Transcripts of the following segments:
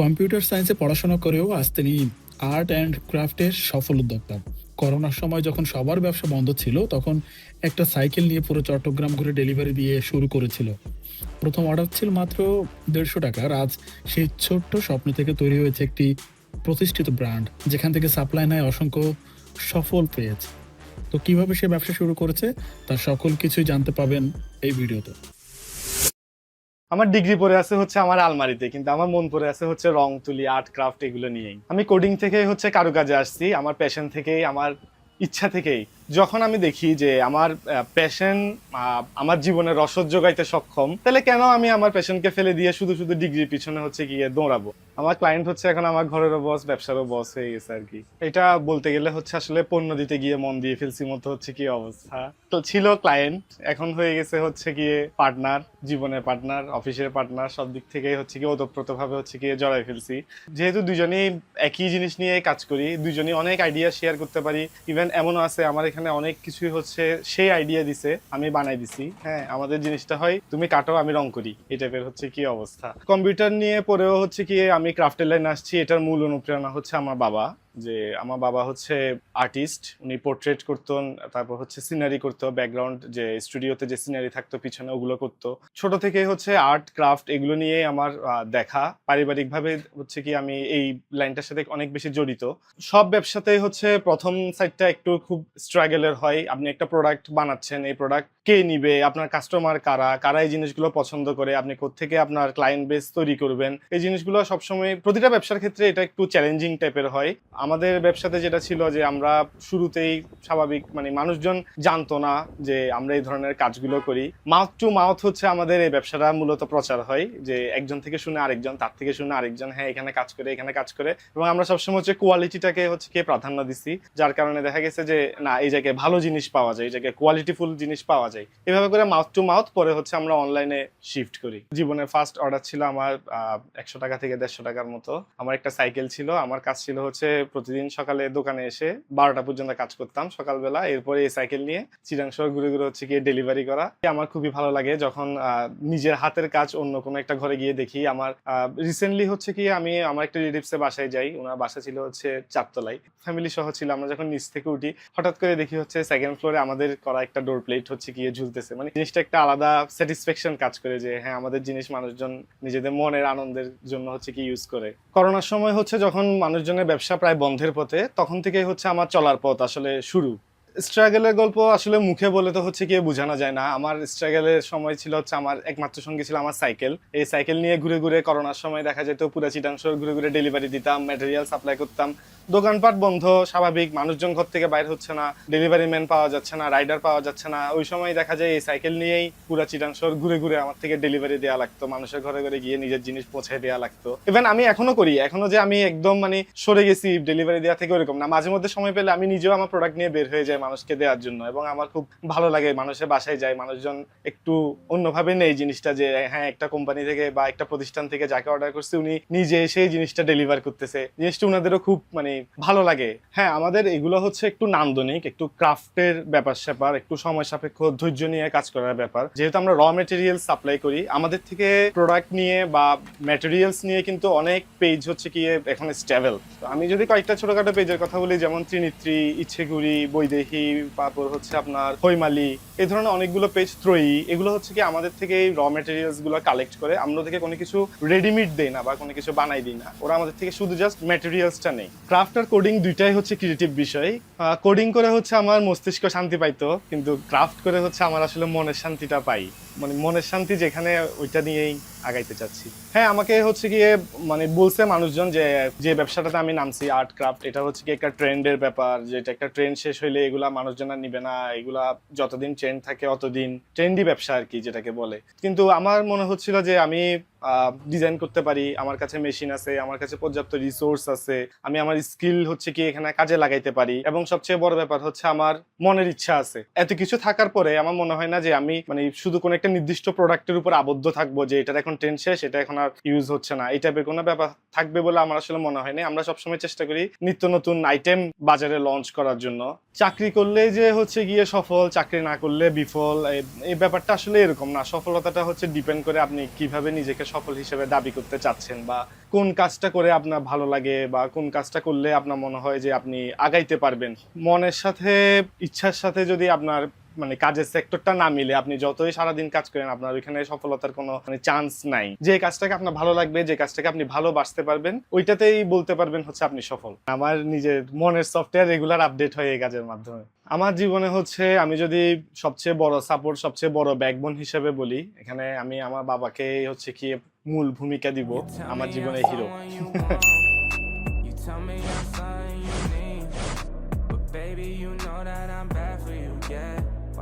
Computer সায়েন্সে পড়াশোনা করেও আজ তিনি আর্ট অ্যান্ড ক্রাফটের সফল উদ্যোক্তা। করোনার সময় যখন সবার ব্যবসা বন্ধ ছিল, তখন একটা সাইকেল নিয়ে পুরো চট্টগ্রাম ঘুরে ডেলিভারি দিয়ে শুরু করেছিল। প্রথম অর্ডার ছিল মাত্র দেড়শো টাকার আজ সেই ছোট্ট স্বপ্ন থেকে তৈরি হয়েছে একটি প্রতিষ্ঠিত ব্র্যান্ড, যেখান থেকে সাপ্লাই নেয় অসংখ্য সফল পেয়েছে। তো কীভাবে সে ব্যবসা শুরু করেছে তার সকল কিছুই জানতে পাবেন এই ভিডিওতে। আমার ডিগ্রি পড়ে আছে হচ্ছে আমার আলমারিতে, কিন্তু আমার মন পড়ে আছে হচ্ছে রং, তুলি, আর্ট, ক্রাফট এগুলো নিয়েই। আমি কোডিং থেকে হচ্ছে কারুকাজে আসছি, আমার প্যাশন থেকেই, আমার ইচ্ছা থেকেই। যখন আমি দেখি যে আমার প্যাশন আমার জীবনে রসদ যোগাইতে সক্ষম, তাহলে কেন আমি আমার প্যাশনকে ফেলে দিয়ে শুধু শুধু ডিগ্রির পিছনে হচ্ছে গিয়ে দৌড়াবো? আমার ক্লায়েন্ট হচ্ছে এখন আমার ঘরেরও বস ব্যবসারও বস হয়ে গেছে আর কি। এটা বলতে গেলে হচ্ছে আসলে পণ্য দিতে গিয়ে মন দিয়ে ফেলছি মতো হচ্ছে কি অবস্থা। তো ছিল ক্লায়েন্ট এখন হয়ে গেছে হচ্ছে গিয়ে পার্টনার জীবনের পার্টনার অফিসের পার্টনার সব দিক থেকেই হচ্ছে গিয়ে ওতপ্রোত ভাবে হচ্ছে গিয়ে জড়াই ফেলছি। যেহেতু দুজনেই একই জিনিস নিয়ে কাজ করি, দুজনেই অনেক আইডিয়া শেয়ার করতে পারি ইভেন এমনও আছে আমার এখানে অনেক কিছুই হচ্ছে, সেই আইডিয়া দিছে, আমি বানাই দিছি। হ্যাঁ আমাদের জিনিসটা হয়, তুমি কাটো, আমি রং করি। এই টাইপের হচ্ছে কি অবস্থা। কম্পিউটার নিয়ে পরেও হচ্ছে কি, আমি ক্রাফটের লাইন আসছি, এটার মূল অনুপ্রেরণা হচ্ছে আমার বাবা। যে আমার বাবা হচ্ছে আর্টিস্ট উনি পোর্ট্রেট করতেন, তারপর হচ্ছে সিনারি করতো ব্যাকগ্রাউন্ড যে স্টুডিওতে যে সিনারি থাকতো, পিছনে ওগুলো করতো। ছোট থেকে হচ্ছে আর্ট ক্রাফট এগুলো নিয়ে আমার দেখা। পারিবারিকভাবে হচ্ছে কি আমি এই লাইনটার সাথে অনেক বেশি জড়িত। সব ব্যবসাতেই হচ্ছে প্রথম সাইডটা একটু খুব স্ট্রাগলের হয়। আপনি একটা প্রোডাক্ট বানাচ্ছেন, এই প্রোডাক্ট কে নিবে, আপনার কাস্টমার কারা কারা এই জিনিসগুলো পছন্দ করে, আপনি কোত্থেকে আপনার ক্লায়েন্ট বেস তৈরি করবেন? এই জিনিসগুলো সবসময় প্রতিটা ব্যবসার ক্ষেত্রে এটা একটু চ্যালেঞ্জিং টাইপের হয়। আমাদের ব্যবসাতে যেটা ছিল যে আমরা শুরুতেই স্বাভাবিক মানে মানুষজন জানতো না যে আমরা এই ধরনের কাজগুলো করি। মাউথ টু মাউথ হচ্ছে আমাদের এই ব্যবসাটা মূলত প্রচার হয়, যে একজন থেকে শুনে আরেকজন, তার থেকে শুনে আরেকজন হ্যাঁ এখানে কাজ করে, এখানে কাজ করে। এবং আমরা সবসময় হচ্ছে কোয়ালিটিটাকে হচ্ছে কে প্রাধান্য দিছি, যার কারণে দেখা গেছে যে, না, এই জায়গায় ভালো জিনিস পাওয়া যায়, এই জায়গায় কোয়ালিটিফুল জিনিস পাওয়া যায়। এভাবে করে মাউথ টু মাউথ পরে হচ্ছে আমরা অনলাইনে শিফট করি। জীবনের ফার্স্ট অর্ডার ছিল আমার একশো টাকা থেকে দেড়শো টাকার মতো। আমার একটা সাইকেল ছিল, আমার কাজ ছিল হচ্ছে প্রতিদিন সকালে দোকানে এসে বারোটা পর্যন্ত কাজ করতাম সকালবেলা। এরপরে এই সাইকেল নিয়ে চিরাংশ ঘুরে ঘুরে হচ্ছে গিয়ে ডেলিভারি করা। আমার খুবই ভালো লাগে যখন নিজের হাতের কাজ অন্য কোনো একটা ঘরে গিয়ে দেখি। আমার রিসেন্টলি হচ্ছে কি আমি আমার একটা রিলেটিভসের বাসায় যাই। ওনার বাসা ছিল হচ্ছে চারতলায়। ফ্যামিলি সহ ছিল। আমরা যখন নিচ থেকে উঠি, হঠাৎ করে দেখি হচ্ছে সেকেন্ড ফ্লোরে আমাদের করা একটা ডোর প্লেট হচ্ছে গিয়ে ঝুলতেছে। মানে জিনিসটা একটা আলাদা স্যাটিসফ্যাকশন কাজ করে যে হ্যাঁ আমাদের জিনিস মানুষজন নিজেদের মনের আনন্দের জন্য হচ্ছে কি ইউজ করে। করোনার সময় হচ্ছে যখন মানুষজনের ব্যবসা প্রায় বন্ধের পথে তখন থেকেই হচ্ছে আমার চলার পথ আসলে শুরু। স্ট্রাগলের গল্প আসলে মুখে বলে তো হচ্ছে গিয়ে বোঝানো যায় না। আমার স্ট্রাগলের সময় ছিল হচ্ছে আমার একমাত্র সঙ্গী ছিল আমার সাইকেল এই সাইকেল নিয়ে ঘুরে ঘুরে করোনার সময় দেখা যেত, পুরা চিটাংশ ঘুরে ঘুরে ডেলিভারি দিতাম ম্যাটেরিয়াল সাপ্লাই করতাম। দোকানপাট বন্ধ, স্বাভাবিক, মানুষজন ঘর থেকে বাইর হচ্ছে না ডেলিভারি ম্যান পাওয়া যাচ্ছে না রাইডার পাওয়া যাচ্ছে না। ওই সময় দেখা যায় এই সাইকেল নিয়েই পুরা চিটাংশর ঘুরে ঘুরে আমার থেকে ডেলিভারি দেওয়া লাগতো, মানুষের ঘরে ঘরে গিয়ে নিজের জিনিস পৌঁছে দেওয়া লাগতো। ইভেন আমি এখনও করি, এখনও যে আমি একদম মানে সরে গেছি ডেলিভারি দেওয়া থেকে ওরকম না। মাঝে মধ্যে সময় পেলে আমি নিজেও আমার প্রোডাক্ট নিয়ে বের হয়ে যাই মানুষকে দেওয়ার জন্য এবং আমার খুব ভালো লাগে মানুষের বাসায় যায়, মানুষজন একটু অন্যভাবে নেই জিনিসটা যে হ্যাঁ একটা কোম্পানি থেকে বা একটা প্রতিষ্ঠান থেকে যাকে অর্ডার করছে, উনি নিজে সেই জিনিসটা ডেলিভার করতেছে। জিনিসটা ওনাদেরও খুব মানে ভালো লাগে। হ্যাঁ আমাদের এগুলো হচ্ছে একটু নান্দনিক, একটু ক্রাফটের ব্যাপার স্যাপার, একটু সময় সাপেক্ষ, ধৈর্য নিয়ে কাজ করার ব্যাপার। যেহেতু আমরা র মেটেরিয়াল সাপ্লাই করি, আমাদের থেকে প্রোডাক্ট নিয়ে বা ম্যাটেরিয়ালস নিয়ে কিন্তু অনেক পেজ হচ্ছে কি, এখন স্টেবল আমি যদি কয়েকটা ছোটখাটো পেজের কথা বলি, যেমন ত্রিনিত্রী, ইচ্ছেগুড়ি, বৈদেহী তারপর হচ্ছে আপনার হৈমালি, এই ধরনের অনেকগুলো পেজ ত্রয়ী এগুলো হচ্ছে কি আমাদের থেকে র মেটেরিয়ালসগুলো কালেক্ট করে আমরা থেকে কোনো কিছু রেডিমেড দেই না বা কোনো কিছু বানাই দিই না। ওরা আমাদের থেকে শুধু জাস্ট ম্যাটেরিয়ালসটা নেই। ক্রাফট আর কোডিং দুইটাই হচ্ছে ক্রিয়েটিভ বিষয়। কোডিং করে হচ্ছে আমার মস্তিষ্ক শান্তি পাইতো, কিন্তু ক্রাফট করে হচ্ছে আমার আসলে মনের শান্তিটা পাই। মানে মনের শান্তি যেখানে, ওইটা নিয়েই আগাইতে চাচ্ছি। হ্যাঁ আমাকে হচ্ছে গিয়ে মানে বলছে মানুষজন যে যে ব্যবসাটাতে আমি নামছি, আর্ট ক্রাফট, এটা হচ্ছে কি একটা ট্রেন্ডের ব্যাপার যেটা একটা ট্রেন্ড শেষ হইলে এগুলা মানুষজন আর নিবে না, এগুলা যতদিন ট্রেন্ড থাকে অতদিন ট্রেন্ডি ব্যবসা আর কি যেটাকে বলে। কিন্তু আমার মনে হচ্ছিল যে আমি ডিজাইন করতে পারি, আমার কাছে মেশিন আছে, আমার কাছে পর্যাপ্ত রিসোর্স আছে, আমি আমার স্কিল হচ্ছে কি এখানে কাজে লাগাইতে পারি এবং সবচেয়ে বড় ব্যাপার হচ্ছে আমার মনের ইচ্ছা আছে। এত কিছু থাকার পরে আমার মনে হয় না যে আমি মানে শুধু কোনো একটা নির্দিষ্ট প্রোডাক্টের উপর আবদ্ধ থাকব যে এটার এখন ট্রেন্ড শেষ, এটা এখন আর ইউজ হচ্ছে না। এই টাইপের কোনো ব্যাপার থাকবে বলে আমার আসলে মনে হয় না আমরা সবসময় চেষ্টা করি নিত্য নতুন আইটেম বাজারে লঞ্চ করার জন্য। চাকরি করলে যে হচ্ছে গিয়ে সফল, চাকরি না করলে বিফল এই- ব্যাপারটা আসলে এরকম না। সফলতাটা হচ্ছে ডিপেন্ড করে আপনি কীভাবে নিজেকে সফল হিসেবে দাবি করতে চাচ্ছেন বা কোন কাজটা করে আপনার ভালো লাগে বা কোন কাজটা করলে আপনার মনে হয় যে আপনি আগাইতে পারবেন। মনের সাথে, ইচ্ছার সাথে যদি আপনার মানে কাজের সেক্টরটা না মিলে আপনি যতই সারাদিন কাজ করেন আপনার ওইখানে সফলতার কোনো মানে চান্স নাই। যে কাজটাকে আপনার ভালো লাগবে যে কাজটাকে আপনি ভালো ভালোবাসতে পারবেন ওইটাতেই বলতে পারবেন হচ্ছে আপনি সফল। আমার নিজের মনের সফটওয়্যার রেগুলার আপডেট হয় এই কাজের মাধ্যমে। আমার জীবনে হচ্ছে আমি যদি সবচেয়ে বড় সাপোর্ট সবচেয়ে বড় ব্যাকবোন হিসেবে বলি এখানে আমি আমার বাবাকে হচ্ছে কি মূল ভূমিকা দিব আমার জীবনে hero baby, you know that I'm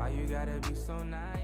why you gotta be so nice?